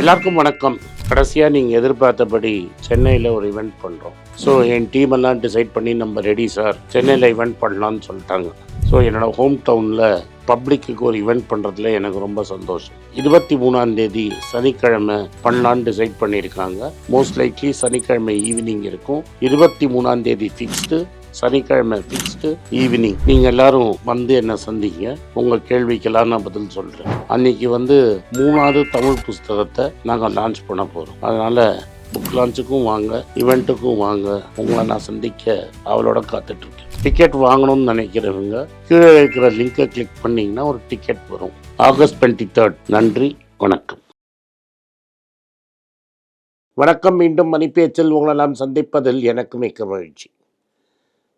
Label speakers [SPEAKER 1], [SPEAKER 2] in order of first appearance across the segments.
[SPEAKER 1] எல்லாருக்கும் வணக்கம். கடைசியாக நீங்கள் எதிர்பார்த்தபடி சென்னையில் ஒரு ஈவெண்ட் பண்ணுறோம் ஸோ என் டீம் எல்லாம் டிசைட் பண்ணி நம்ம ரெடி சார் சென்னையில் ஈவெண்ட் பண்ணலான்னு சொல்லிட்டாங்க. ஸோ என்னோட ஹோம் டவுனில் பப்ளிக்கு ஒரு ஈவெண்ட் பண்ணுறதுல எனக்கு ரொம்ப சந்தோஷம். இருபத்தி மூணாம் தேதி சனிக்கிழமை பண்ணலான்னு டிசைட் பண்ணியிருக்காங்க. மோஸ்ட் லைக்லி சனிக்கிழமை ஈவினிங் இருக்கும். இருபத்தி மூணாம் தேதி ஃபிக்ஸ்டு சனிக்கிழமை ஃபிக்ஸ்டு ஈவினிங் நீங்கள் எல்லாரும் வந்து என்னை சந்திங்க? உங்கள் கேள்விக்கெல்லாம் நான் பதில் சொல்கிறேன் அன்னைக்கு வந்து மூணாவது தமிழ் புஸ்தகத்தை நாங்கள் லான்ச் பண்ண போகிறோம் அதனால் புக் லான்ச்சுக்கும் வாங்க இவெண்ட்டுக்கும் வாங்க உங்களை நான் சந்திக்க அவளோட காத்துட்ருக்கேன். டிக்கெட் வாங்கணும்னு நினைக்கிறவங்க கீழே இருக்கிற லிங்கை கிளிக் பண்ணிங்கன்னா ஒரு டிக்கெட் வரும். ஆகஸ்ட் டுவெண்ட்டி தேர்ட் நன்றி வணக்கம். வணக்கம் மீண்டும் மணிப்பேச்சில் உங்களை நாம் சந்திப்பதில் எனக்கு மிக்க மகிழ்ச்சி.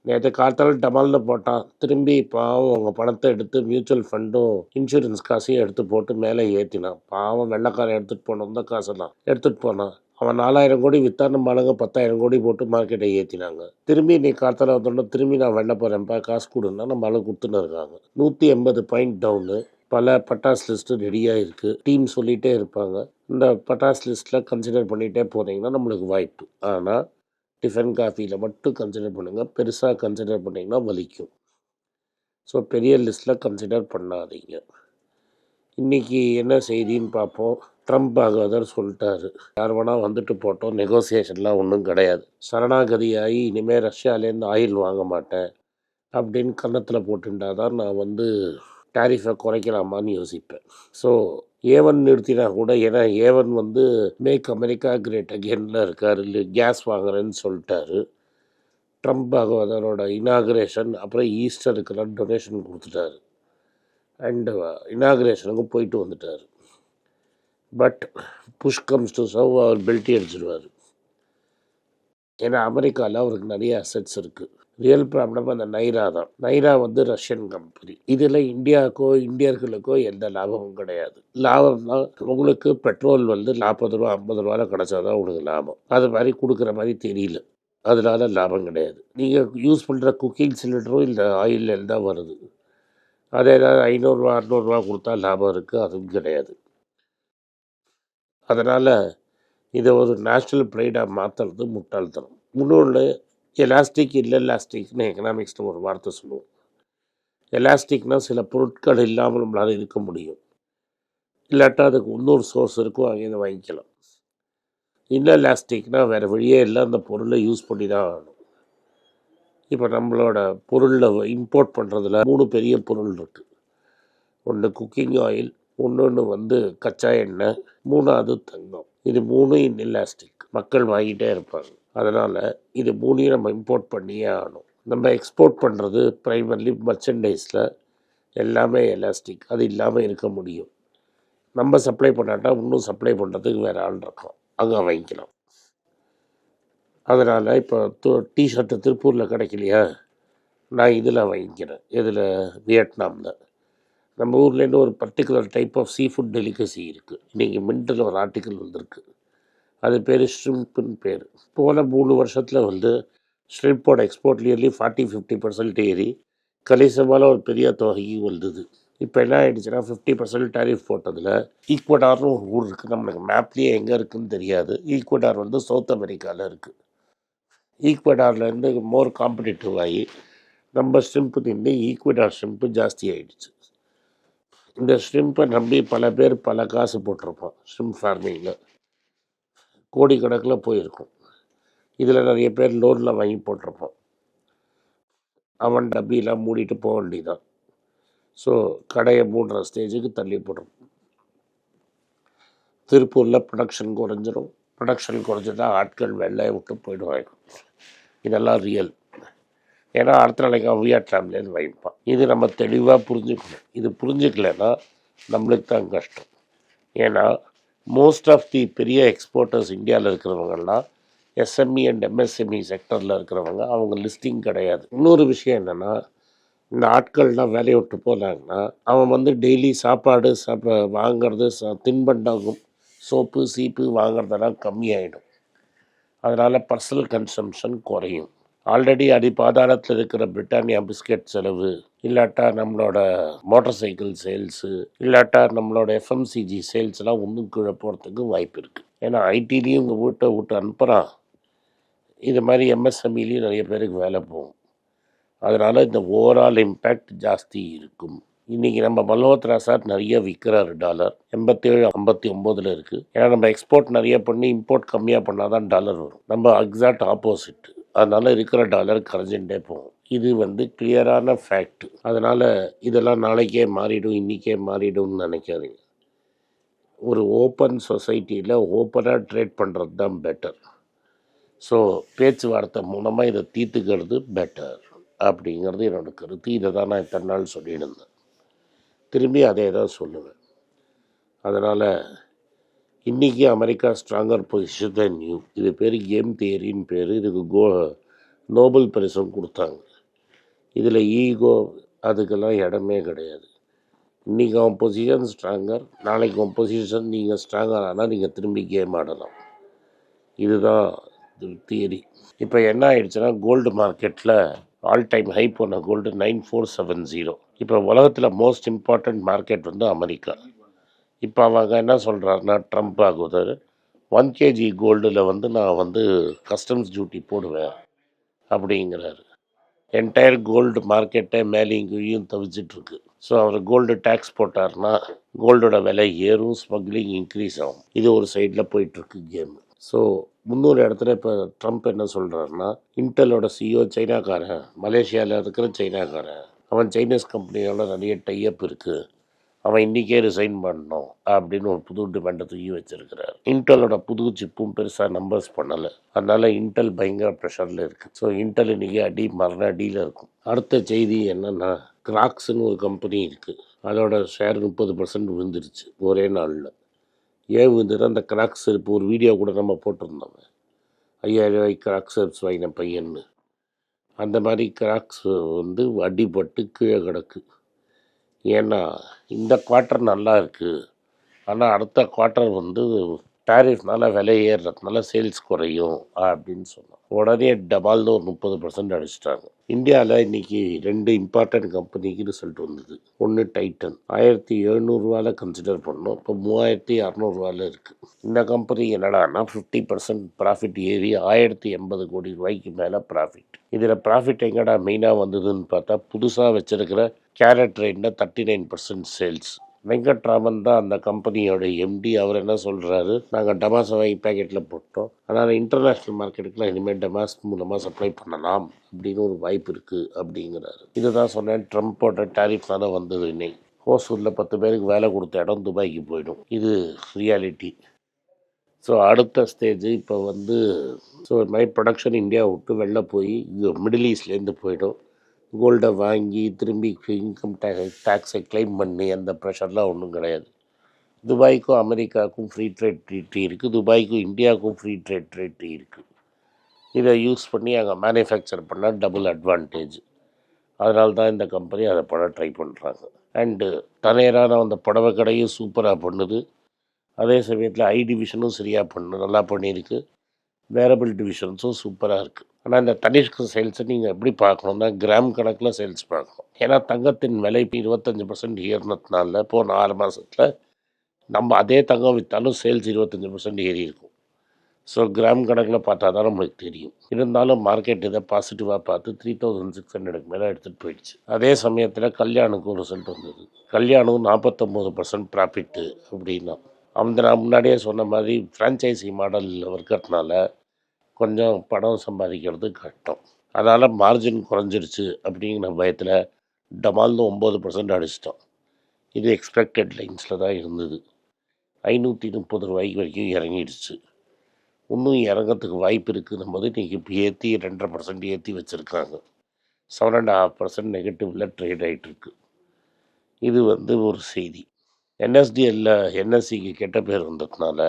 [SPEAKER 1] நேற்று காத்தால் டமால்னு போட்டான். திரும்பி பாவம் அவங்க பணத்தை எடுத்து மியூச்சுவல் ஃபண்டும் இன்சூரன்ஸ் காசையும் எடுத்து போட்டு மேலே ஏற்றினான் பாவம் வெள்ளைக்காரன் எடுத்துகிட்டு போனோம் தான் காசெல்லாம் எடுத்துகிட்டு போனான். அவன் நாலாயிரம் கோடி வித்தா நம்ம ஆளுங்க பத்தாயிரம் கோடி போட்டு மார்க்கெட்டை ஏற்றினாங்க திரும்பி நீ காத்தால வந்தோடனே திரும்பி நான் வெள்ள போகிறேன்ப்பா காசு கொடுன்னா நம்ம ஆளு கொடுத்துன்னு இருக்காங்க. நூற்றி எண்பது பாயிண்ட் டவுனு பல பட்டாஸ் லிஸ்ட்டு ரெடியாக இருக்குது டீம் சொல்லிகிட்டே இருப்பாங்க. இந்த பட்டாஸ் லிஸ்ட்டில் கன்சிடர் பண்ணிகிட்டே போனீங்கன்னா நம்மளுக்கு வாய்ப்பு. ஆனால் டிஃபன் காஃபியில் மட்டும் கன்சிடர் பண்ணுங்கள் பெருசாக கன்சிடர் பண்ணிங்கன்னா வலிக்கும். ஸோ பெரிய லிஸ்ட்டில் கன்சிடர் பண்ணாதீங்க. இன்றைக்கி என்ன செய்தின்னு பார்ப்போம். ட்ரம்ப் பாகவதர் சொல்லிட்டாரு. யார் வேணால் வந்துட்டு போட்டோம். நெகோசியேஷன்லாம் ஒன்றும் கிடையாது. சரணாகதியாகி இனிமேல் ரஷ்யாலேருந்து ஆயில் வாங்க மாட்டேன் அப்படின்னு கன்னத்தில் போட்டுட்டா தான் நான் வந்து டேரிஃபை குறைக்கலாமான்னு யோசிப்பேன். ஸோ ஏவன் நிறுத்தினா கூட ஏன்னா ஏவன் வந்து மேக் அமெரிக்கா கிரேட் அகேனில் இருக்கார் இல்லை கேஸ் வாங்குறேன்னு சொல்லிட்டாரு. ட்ரம்ப் அதனோட இனாகுரேஷன் அப்புறம் ஈஸ்டருக்கெல்லாம் டொனேஷன் கொடுத்துட்டாரு. அண்டு இனாகுரேஷனுக்கும் போயிட்டு வந்துட்டார். But Bush comes to chow அவர் பெல்ட்டி அடிச்சிடுவார் ஏன்னா அமெரிக்காவில் அவருக்கு நிறைய அசட்ஸ் இருக்குது ரியல் ப்ராப்ளம் அந்த நைரா தான். நைரா வந்து ரஷ்யன் கம்பெனி இதில் இந்தியாவுக்கோ இந்தியர்களுக்கோ எந்த லாபமும் கிடையாது. லாபம்னா உங்களுக்கு பெட்ரோல் வந்து நாற்பது ரூபா ஐம்பது ரூபாவில் கிடச்சாதான் உங்களுக்கு லாபம். அது மாதிரி கொடுக்குற மாதிரி தெரியல. அதனால லாபம் கிடையாது. நீங்கள் யூஸ் பண்ணுற குக்கிங் சிலிண்டரும் இந்த ஆயிலில் தான் வருது. அதே ஏதாவது ஐநூறுரூவா அறநூறுவா கொடுத்தா லாபம் இருக்குது அதுவும் கிடையாது. அதனால் இதை ஒரு நேஷ்னல் ப்ரைடாக மாற்றுறது முட்டாள்தனம். இன்னொன்று எலாஸ்டிக் இல்லை எலாஸ்டிக்னு எக்கனாமிக்ஸ்னு ஒரு வார்த்தை சொல்லுவோம். எலாஸ்டிக்னால் சில பொருட்கள் இல்லாமல் நம்மளால் இருக்க முடியும். இல்லாட்டா அதுக்கு இன்னொரு சோர்ஸ் இருக்கும் அங்கேருந்து வாங்கிக்கலாம். இன்னும் எலாஸ்டிக்னால் வேறு வழியே இல்லை அந்த பொருளை யூஸ் பண்ணி தான் ஆகணும். இப்போ நம்மளோட பொருளில் இம்போர்ட் பண்ணுறதுல மூணு பெரிய பொருள் இருக்குது ஒன்று குக்கிங் ஆயில் ஒன்று வந்து கச்சா எண்ணெய் மூணாவது தங்கம். இது மூணு இன்எலாஸ்டிக் மக்கள் வாங்கிட்டே இருப்பாங்க. அதனால் இது மூணையும் நம்ம இம்போர்ட் பண்ணியே ஆகணும். நம்ம எக்ஸ்போர்ட் பண்ணுறது ப்ரைமர்லி மர்ச்சன்டைஸில் எல்லாமே எலாஸ்டிக் அது இல்லாமல் இருக்க முடியும். நம்ம சப்ளை பண்ணாட்டா இன்னும் சப்ளை பண்ணுறதுக்கு வேறு ஆள் இருக்கும் அங்கே வாங்கிக்கலாம். அதனால் இப்போ து டிஷர்ட்டு திருப்பூரில் கிடைக்கலையா? நான் இதில் வாங்கிக்கிறேன். இதில் வியட்நாமில். நம்ம ஊர்லேருந்து ஒரு particular type of sea food delicacy இருக்குது இன்றைக்கி மின்ட்டில் ஒரு ஆர்டிக்கல் வந்திருக்கு. அது பேர் ஷ்ரிம்ப்புன்னு பேர். போன மூணு வருஷத்தில் வந்து ஷ்ரிம்போட export nearly forty fifty percent ஏறி கணிசமான ஒரு பெரிய தொகைக்கு வந்தது. இப்போ என்ன ஆயிடுச்சுன்னா ஃபிஃப்டி பர்சன்ட் டேரிஃப் போட்டதில் ஈக்குவடார்னு ஒரு ஊர் இருக்குது நம்மளுக்கு மேப்லேயே எங்கே இருக்குன்னு தெரியாது. ஈக்குவடார் வந்து சவுத் அமெரிக்காவில் இருக்குது ஈக்குவடார்லேருந்து மோர் காம்படிட்டிவ் ஆகி நம்ம ஸ்ட்ரிம்ப்பு நின்று ஈக்குவடார் ஸ்ட்ரிம்ப்பு ஜாஸ்தி ஆகிடுச்சு இந்த ஸ்ட்ரிம்பை நம்பி பல பேர் பல காசு போட்டிருப்போம் ஸ்ட்ரிம்ப் ஃபார்மிங்கில் கோடிக்கணக்கில் போயிருக்கும். இதில் நிறைய பேர் லோனில் வாங்கி போட்டிருப்போம். அவன் டப்பிலாம் மூடிட்டு போக வேண்டியதான் ஸோ கடையை மூடுற ஸ்டேஜுக்கு தள்ளி போடும் திருப்பூரில் ப்ரொடக்ஷன் குறைஞ்சிரும். ப்ரொடக்ஷன் குறைஞ்சிட்டா ஆட்கள் வெள்ளையை விட்டு போயிடுவாங்க. இதெல்லாம் ரியல் ஏன்னா அடுத்த நாளைக்கு அவன் வியட்நாம்லேருந்து வாங்கிப்பான். இது நம்ம தெளிவாக புரிஞ்சுக்கணும். இது புரிஞ்சுக்கலன்னா நம்மளுக்கு தான் கஷ்டம். ஏன்னா மோஸ்ட் ஆஃப் தி பெரிய எக்ஸ்போர்ட்டர்ஸ் இந்தியாவில் இருக்கிறவங்கலாம் எஸ்எம்இ அண்ட் எம்எஸ்எம்இ செக்டரில் இருக்கிறவங்க அவங்க லிஸ்டிங் கிடையாது. இன்னொரு விஷயம் என்னென்னா இந்த ஆட்கள்லாம் வேலையை விட்டு போனாங்கன்னா அவன் வந்து டெய்லி சாப்பாடு சாப்ப வாங்கிறது ச தின்பண்டகம் சோப்பு சீப்பு வாங்குறதெல்லாம் கம்மியாயிடும். அதனால் பர்சனல் கன்சம்ஷன் குறையும். ஆல்ரெடி அடி பாதாளத்தில் இருக்கிற பிரிட்டானியா பிஸ்கெட் செலவு இல்லாட்டா நம்மளோட மோட்டார் சைக்கிள் சேல்ஸு இல்லாட்டா நம்மளோட எஃப்எம்சிஜி சேல்ஸ்லாம் ஒன்றும் கீழே போகிறதுக்கு வாய்ப்பு இருக்குது ஏன்னா ஐடிலையும் உங்கள் வீட்டை விட்டு அனுப்புகிறான் இது மாதிரி எம்எஸ்எம்இலையும் நிறைய பேருக்கு வேலை போகும். அதனால் இந்த ஓவரால் இம்பேக்ட் ஜாஸ்தி இருக்கும். இன்றைக்கி நம்ம மல்ஹோத்ரா சார் நிறைய விற்கிறாரு டாலர் எண்பத்தேழு ஐம்பத்தி ஒம்போதில் இருக்குது ஏன்னா நம்ம எக்ஸ்போர்ட் நிறைய பண்ணி இம்போர்ட் கம்மியாக பண்ணால் தான் டாலர் வரும். நம்ம எக்ஸாக்ட் ஆப்போசிட் அதனால் இருக்கிற டாலர் கரைஞ்சுட்டே போகும். இது வந்து கிளியரான ஃபேக்ட் அதனால் இதெல்லாம் நாளைக்கே மாறிடும் இன்றைக்கே மாறிடும்னு நினைக்காதீங்க. ஒரு ஓப்பன் சொசைட்டியில் ஓப்பனாக ட்ரேட் பண்ணுறது தான் பெட்டர் ஸோ பேச்சுவார்த்தை மூலமாக இதை தீர்த்துக்கிறது பெட்டர் அப்படிங்கிறது என்னோட கருத்து. இதை தான் நான் இத்தனை நாள் சொல்லியிருந்தேன். திரும்பி அதே தான் சொல்லுவேன். அதனால் இன்றைக்கி America stronger position then new இது பேர் கேம் தியரின்னு பேர். இதுக்கு கோ நோபல் பரிசும் கொடுத்தாங்க. இதில் ஈகோ அதுக்கெல்லாம் இடமே கிடையாது. இன்றைக்கி அவன் பொசிஷன் ஸ்ட்ராங்கர் நாளைக்கு அவன் பொசிஷன் நீங்கள் ஸ்ட்ராங்கர் ஆனால் நீங்கள் திரும்பி கேம் ஆடலாம். இதுதான் தியரி இப்போ என்ன ஆயிடுச்சுன்னா கோல்டு மார்க்கெட்டில் ஆல் டைம் ஹை போன gold nine four seven zero இப்போ உலகத்தில் மோஸ்ட் இம்பார்ட்டண்ட் மார்க்கெட் வந்து அமெரிக்கா. இப்போ அவங்க என்ன சொல்கிறாருன்னா ட்ரம்ப் ஆகுதர் ஒன் கேஜி கோல்டில் வந்து நான் வந்து கஸ்டம்ஸ் டியூட்டி போடுவேன் அப்படிங்கிறாரு. என்டையர் கோல்டு மார்க்கெட்டை மேலேயும் கீழையும் தவிச்சிட்ருக்கு. ஸோ அவர் கோல்டு டேக்ஸ் போட்டார்னா கோல்டோட விலை ஏறும் ஸ்மக்லிங் இன்க்ரீஸ் ஆகும். இது ஒரு சைடில் போயிட்டுருக்கு கேமு ஸோ முந்நூறு இடத்துல இப்போ ட்ரம்ப் என்ன சொல்கிறாருன்னா இன்டெலோட சிஇஓ சைனாக்காரன் மலேசியாவில் இருக்கிற சைனாக்காரன். அவன் சைனீஸ் கம்பெனியோட நிறைய டைஅப் இருக்குது அவன் இன்றைக்கே ரிசைன் பண்ணணும் அப்படின்னு ஒரு புது டிமாண்டை தூக்கி வச்சிருக்கிறார். இன்டலோட புது சிப்பும் பெருசாக நம்பர்ஸ் பண்ணலை. அதனால் இன்டெல் பயங்கர ப்ரெஷரில் இருக்குது ஸோ இன்டெல் இன்றைக்கி அடி மரண அடியில் இருக்கும். அடுத்த செய்தி என்னென்னா கிராக்ஸ்னு ஒரு கம்பெனி இருக்குது அதோட ஷேர் முப்பது பர்சன்ட் விழுந்துருச்சு ஒரே நாளில். ஏன் விழுந்துட்டு அந்த கிராக்ஸ் இப்போ ஒரு வீடியோ கூட நம்ம போட்டிருந்தோம். ஐயாயிரம் ரூபாய் கிராக்ஸ் வாங்கின பையன்னு. அந்த மாதிரி கிராக்ஸ் வந்து அடிபட்டு கீழே கிடக்கு. ஏன்னா இந்த குவார்ட்டர் நல்லா இருக்குது ஆனால் அடுத்த குவார்ட்டர் வந்து டேரிஃப்னால விலை ஏறுறதுனால சேல்ஸ் குறையும் அப்படின்னு சொன்னோம் உடனே டபால்னு ஒரு முப்பது பர்சன்ட் அடிச்சிட்டாங்க. இந்தியாவில் இன்னைக்கு ரெண்டு இம்பார்ட்டன்ட் கம்பெனிக்கு ரிசல்ட் வந்தது. ஒன்று டைட்டன் ஆயிரத்தி எழுநூறுவாவில் கன்சிடர் பண்ணோம். இப்போ மூவாயிரத்தி அறநூறுவாவில் இருக்குது இந்த கம்பெனி என்னடானா ஃபிஃப்டி பர்சன்ட் ப்ராஃபிட் ஏறி ஆயிரத்தி எண்பது கோடி ரூபாய்க்கு மேலே ப்ராஃபிட் இதில் ப்ராஃபிட் எங்கடா மெயினாக வந்ததுன்னு பார்த்தா புதுசாக வச்சுருக்கிற கேரட் ட்ரெயினில் thirty nine percent sales Venkatraman தான் அந்த கம்பெனியோட எம்டி அவர் என்ன சொல்கிறாரு நாங்கள் டமாஸ் வாங்கி பேக்கெட்டில் போட்டோம். அதனால் இன்டர்நேஷ்னல் மார்க்கெட்டுக்குலாம் இனிமேல் டமாஸ் மூலமாக சப்ளை பண்ணலாம் அப்படின்னு ஒரு வாய்ப்பு இருக்குது அப்படிங்கிறாரு. இதுதான் சொன்னேன் ட்ரம்ப்போட டேரிஃப்னால வந்தது இன்னைக்கு ஹோசூரில் பத்து பேருக்கு வேலை கொடுத்த இடம் துபாய்க்கு போயிடும். இது ரியாலிட்டி ஸோ அடுத்த ஸ்டேஜ் இப்போ வந்து ஸோ மை ப்ரொடக்ஷன் இந்தியா விட்டு வெளில போய் மிடில் ஈஸ்ட்லேருந்து போயிடும். கோல்டை வாங்கி திரும்பி இன்கம் டேக்ஸ் டேக்ஸை கிளைம் பண்ணி அந்த ப்ரெஷர்லாம் ஒன்றும் கிடையாது. துபாய்க்கும் அமெரிக்காவுக்கும் ஃப்ரீ ட்ரேட் ட்ரீட்டி இருக்குது துபாய்க்கும் இந்தியாவுக்கும் ஃப்ரீ ட்ரேட் ட்ரீட்டி இருக்குது இதை யூஸ் பண்ணி அங்கே மேனுஃபேக்சர் பண்ணால் டபுள் அட்வான்டேஜ் அதனால தான் இந்த கம்பெனி அதை பண்ண ட்ரை பண்ணுறாங்க அண்டு தனியரான அந்த புடவை கடையும் சூப்பராக பண்ணுது. அதே சமயத்தில் ஐ டிவிஷனும் சரியாக பண்ணு நல்லா பண்ணியிருக்கு. வேரபிள் டிவிஷன்ஸும் சூப்பராக இருக்குது ஆனால் இந்த தனிஷ்கு சேல்ஸை நீங்கள் எப்படி பார்க்கணுன்னா கிராம் கணக்கில் சேல்ஸ் பார்க்கணும். ஏன்னா தங்கத்தின் விலை இப்போ இருபத்தஞ்சி பர்சன்ட் ஏறினதுனால போன ஆறு மாதத்தில் நம்ம அதே தங்கம் விற்றாலும் சேல்ஸ் இருபத்தஞ்சி பர்சன்ட் ஏறி இருக்கும். ஸோ கிராம் கணக்கில் பார்த்தா தான் நம்மளுக்கு தெரியும். இருந்தாலும் மார்க்கெட் இதை பாசிட்டிவாக பார்த்து த்ரீ தௌசண்ட் சிக்ஸ் ஹண்ட்ரடுக்கு மேலே எடுத்துகிட்டு போயிடுச்சு. அதே சமயத்தில் கல்யாணுக்கும் ரிசல்ட் வந்தது. கல்யாணம் நாற்பத்தொம்போது பர்சன்ட் ப்ராஃபிட்டு அப்படின்னா அந்த நான் முன்னாடியே சொன்ன மாதிரி ஃப்ரான்ச்சைசி மாடலில் இருக்கிறதுனால கொஞ்சம் பணம் சம்பாதிக்கிறது கஷ்டம். அதனால் மார்ஜின் குறைஞ்சிருச்சு அப்படிங்கிற பயத்தில் டமால்னு ஒம்பது பர்சன்ட் அடிச்சிட்டோம். இது எக்ஸ்பெக்டட் லைன்ஸில் தான் இருந்தது. ஐநூற்றி முப்பது ரூபாய்க்கு வரைக்கும் இறங்கிடுச்சு. இன்னும் இறங்கிறதுக்கு வாய்ப்பு இருக்குதுன்னும் போது இன்றைக்கி இப்போ ஏற்றி ரெண்டரை பர்சன்ட் ஏற்றி வச்சுருக்காங்க. செவன் அண்ட் ஹாஃப் பர்சன்ட் நெகட்டிவில் ட்ரேட் ஆகிட்டுருக்கு இது வந்து ஒரு செய்தி. என்எஸ்டிஎல்ல என்எஸ்சிக்கு கெட்ட பேர் வந்ததுனால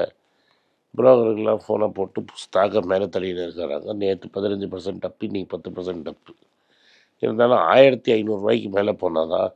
[SPEAKER 1] புரோக்கர்கள்லாம் ஃபோனை போட்டு ஸ்டாக்கை மேலே தள்ளிட்டு இருக்கிறாங்க நேற்று பதினஞ்சு பர்சன்ட் அப்பு இன்றைக்கி பத்து பர்சன்ட் அப்பு இருந்தாலும் ஆயிரத்தி ஐநூறுரூவாய்க்கு மேலே போனால் தான்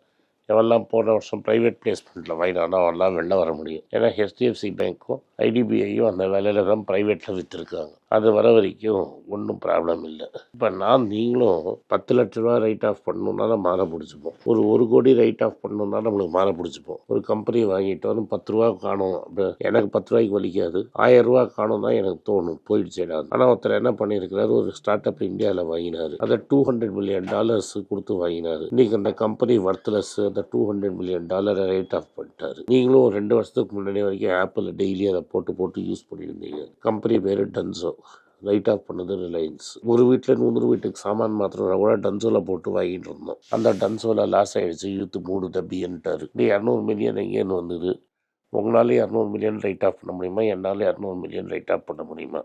[SPEAKER 1] எவெல்லாம் போன வருஷம் ப்ரைவேட் பிளேஸ்மெண்ட்டில் வாங்கினானோ அவெல்லாம் வெளில வர முடியும். ஏன்னா ஹெச்டிஎஃப்சி பேங்க்கும் ஐடிபிஐயும் அந்த வேலையில் தான் ப்ரைவேட்டில் விற்றுருக்காங்க அது வர வரைக்கும் ஒன்றும் ப்ராப்ளம் இல்லை. இப்போ நான் நீங்களும் பத்து லட்ச ரூபா ரைட் ஆஃப் பண்ணணுன்னா மாற மாலை பிடிச்சிப்போம். ஒரு ஒரு கோடி ரைட் ஆஃப் பண்ணணுன்னா நம்மளுக்கு மாலை பிடிச்சிப்போம். ஒரு கம்பெனி வாங்கிட்டு வந்து பத்து ரூபா காணும். அப்படி எனக்கு பத்து ரூபாய்க்கு வலிக்காது. ஆயிரம் ரூபா காணும் தான் எனக்கு தோணும். போயிடுச்சு ஆனால் ஒருத்தர் என்ன பண்ணியிருக்கிறாரு? ஒரு ஸ்டார்ட் அப் இந்தியாவில் வாங்கினார். அதை டூ ஹண்ட்ரட் மில்லியன் டாலர்ஸ் கொடுத்து வாங்கினாரு. இன்னைக்கு அந்த கம்பெனி ஒர்த்லெஸ் அந்த டூ ஹண்ட்ரட் மில்லியன் டாலரை ரைட் ஆஃப் பண்ணிட்டாரு. நீங்களும் ஒரு ரெண்டு வருஷத்துக்கு முன்னாடி வரைக்கும் ஆப்பிள் டெய்லி அதை போட்டு போட்டு யூஸ் பண்ணியிருந்தீங்க. கம்பெனி பேர் டன்சோ ரைட் ஆஃப் பண்ணது ரிலையன்ஸ் ஒரு வீட்டில் நூறு வீட்டுக்கு சாமான் மாத்திரம் கூட டன்சோலா போட்டு வாங்கிட்டு இருந்தோம். அந்த டன்சோவில் லாஸ் ஆகிடுச்சு இழுத்து மூடு தப்பின்ட்டாரு இப்படி இரநூறு மில்லியன் எங்கேன்னு வந்தது? உங்களால் இரநூறு மில்லியன் ரைட் ஆஃப் பண்ண முடியுமா? என்னால் இரநூறு மில்லியன் ரைட் ஆஃப் பண்ண முடியுமா?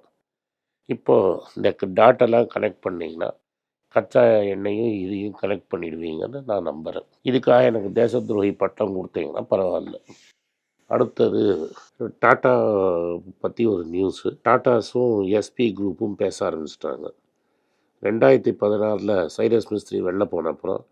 [SPEAKER 1] இப்போது இந்த டாட்டெல்லாம் கனெக்ட் பண்ணிங்கன்னா கச்சா எண்ணெயும் இதையும் கனெக்ட் பண்ணிடுவீங்கன்னு நான் நம்புகிறேன் இதுக்காக எனக்கு தேச துரோகி பட்டம் கொடுத்தீங்கன்னா பரவாயில்ல. அடுத்தது டாட்டா பற்றி ஒரு நியூஸு டாட்டாஸும் எஸ்பி குரூப்பும் பேச ஆரம்பிச்சிட்டாங்க. ரெண்டாயிரத்தி பதினாறில் சைரஸ் மிஸ்திரி வெளில போன அப்புறம்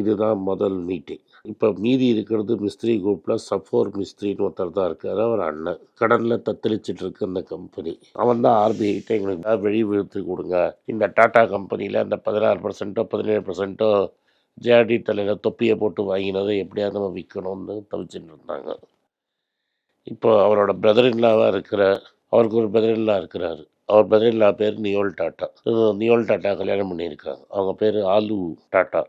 [SPEAKER 1] இதுதான் முதல் மீட்டிங் இப்போ மீதி இருக்கிறது மிஸ்திரி குரூப்பில் சஃபோர் மிஸ்திரின்னு ஒருத்தர் தான் இருக்கார். அவர் அண்ணன். கடனில் தத்தளிச்சிட்டு இருக்கு அந்த கம்பெனி அவன் தான் ஆர்பிஐட்ட எங்களுக்கு வெளி விழுத்து கொடுங்க. இந்த டாட்டா கம்பெனியில் அந்த பதினாறு பர்சன்ட்டோ பதினேழு பர்சன்ட்டோ ஜேஆர்டி தலையில் தொப்பியை போட்டு வாங்கினதை எப்படியாவது நம்ம விற்கணும்னு தவிச்சுட்டு இருந்தாங்க. இப்போ அவரோட பிரதர் இல்லாவாக இருக்கிற அவருக்கு ஒரு பிரதர் இல்லா இருக்கிறாரு. அவர் பிரதர் இல்லா பேர் நியோல் டாட்டா. நியோல் டாட்டா கல்யாணம் பண்ணியிருக்காங்க அவங்க பேர் ஆலு டாட்டா.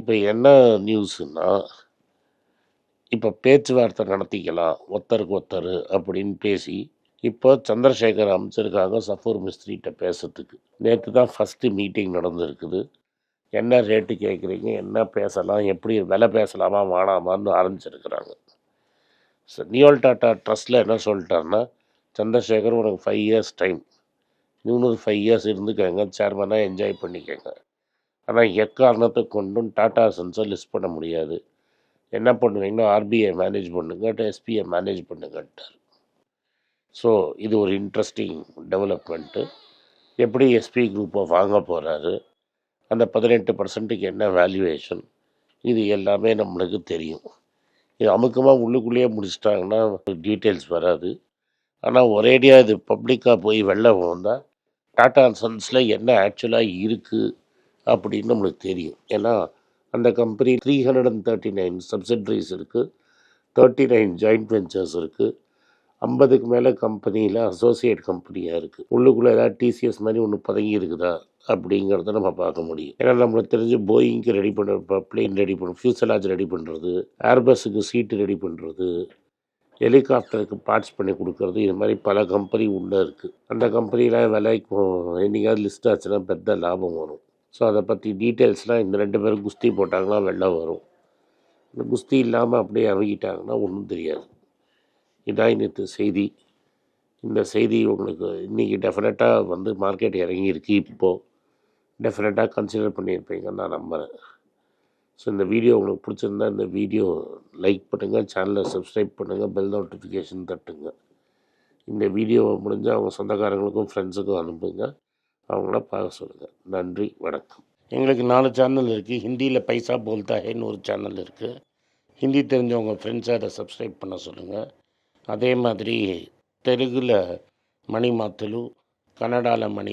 [SPEAKER 1] இப்போ என்ன நியூஸுன்னா இப்போ பேச்சுவார்த்தை நடத்திக்கலாம் ஒத்தருக்கு ஒத்தர் அப்படின்னு பேசி இப்போ சந்திரசேகர் அமைச்சிருக்காங்க சஃபூர் மிஸ்திரிகிட்ட பேசுறதுக்கு. நேற்று தான் ஃபஸ்ட்டு மீட்டிங் நடந்திருக்குது. என்ன ரேட்டு கேட்குறீங்க என்ன பேசலாம்? எப்படி விலை பேசலாமா வேணாமான்னு ஆரம்பிச்சிருக்கிறாங்க. நியோல் டாட்டா ட்ரஸ்ட்டில் என்ன சொல்லிட்டாருன்னா சந்திரசேகர் உனக்கு ஃபைவ் இயர்ஸ் டைம் இன்னொரு ஃபைவ் இயர்ஸ் இருந்துக்கங்க. சேர்மனாக என்ஜாய் பண்ணிக்கங்க. ஆனால் எக்காரணத்தை கொண்டும் டாட்டா சன்ஸை லிஸ்ட் பண்ண முடியாது. என்ன பண்ணுவீங்கன்னா ஆர்பிஐ மேனேஜ் பண்ணுங்க. எஸ்பிஐ மேனேஜ் பண்ணுங்கன்ட்டார் ஸோ இது ஒரு இன்ட்ரெஸ்டிங் டெவலப்மெண்ட்டு எப்படி எஸ்பி குரூப்பை வாங்க போகிறாரு அந்த பதினெட்டு பர்சன்ட்டுக்கு என்ன வேல்யூவேஷன் இது எல்லாமே நம்மளுக்கு தெரியும். இது அமுக்கமாக உள்ளுக்குள்ளேயே முடிச்சிட்டாங்கன்னா டீட்டெயில்ஸ் வராது. ஆனால் ஒரேடியாக இது பப்ளிக்காக போய் வெளில வந்தால் டாட்டா சன்ஸில் என்ன ஆக்சுவலாக இருக்குது அப்படின்னு நம்மளுக்கு தெரியும். ஏன்னா அந்த company three hundred and thirty nine subsidiaries இருக்குது தேர்ட்டி நைன் ஜாயிண்ட் வெஞ்சர்ஸ் இருக்குது ஐம்பதுக்கு மேலே கம்பெனியில் அசோசியேட் கம்பெனியாக இருக்குது உள்ளுக்குள்ளே ஏதாவது டிசிஎஸ் மாதிரி ஒன்று பதங்கி இருக்குதா? அப்படிங்கிறத நம்ம பார்க்க முடியும். ஏன்னா நம்மளுக்கு தெரிஞ்சு போயிங்க்கு ரெடி பண்ணுற பிளேன் ரெடி பண்ண ஃபியூசலாஜ் ரெடி பண்ணுறது ஏர்பஸுக்கு சீட்டு ரெடி பண்ணுறது ஹெலிகாப்டருக்கு பார்ட்ஸ் பண்ணி கொடுக்கறது இது மாதிரி பல கம்பெனி உள்ளே இருக்குது அந்த கம்பெனிலாம் விலைக்கு என்னைக்காவது லிஸ்ட் ஆச்சுன்னா பெத்த லாபம் வரும். ஸோ அதை பற்றி டீட்டெயில்ஸ்லாம் இந்த ரெண்டு பேரும் குஸ்தி போட்டாங்கன்னா வெள்ளம் வரும். இந்த குஸ்தி இல்லாமல் அப்படியே இறங்கிட்டாங்கன்னா ஒன்றும் தெரியாது. இதான் இன்னத்து செய்தி. இந்த செய்தி உங்களுக்கு இன்றைக்கி டெஃபினட்டாக வந்து மார்க்கெட் இறங்கியிருக்கு இப்போது டெஃபினட்டாக கன்சிடர் பண்ணியிருப்பீங்கன்னு நான் நம்புகிறேன் ஸோ இந்த வீடியோ உங்களுக்கு பிடிச்சிருந்தா இந்த வீடியோ லைக் பண்ணுங்கள் சேனலை சப்ஸ்கிரைப் பண்ணுங்கள் பெல் நோட்டிஃபிகேஷன் தட்டுங்க. இந்த வீடியோவை முடிஞ்சால் அவங்க சொந்தக்காரங்களுக்கும் ஃப்ரெண்ட்ஸுக்கும் அனுப்புங்க. அவங்கள பார்க்க சொல்லுங்கள் நன்றி வணக்கம். எங்களுக்கு நாலு சேனல் இருக்குது ஹிந்தியில் பைசா போல்தா ஹேன்னு ஒரு சேனல் இருக்குது ஹிந்தி தெரிஞ்சவங்க ஃப்ரெண்ட்ஸை அதை சப்ஸ்கிரைப் பண்ண சொல்லுங்கள் அதே மாதிரி தெலுங்கில் மணி மாத்துலு கன்னடாவில் மணி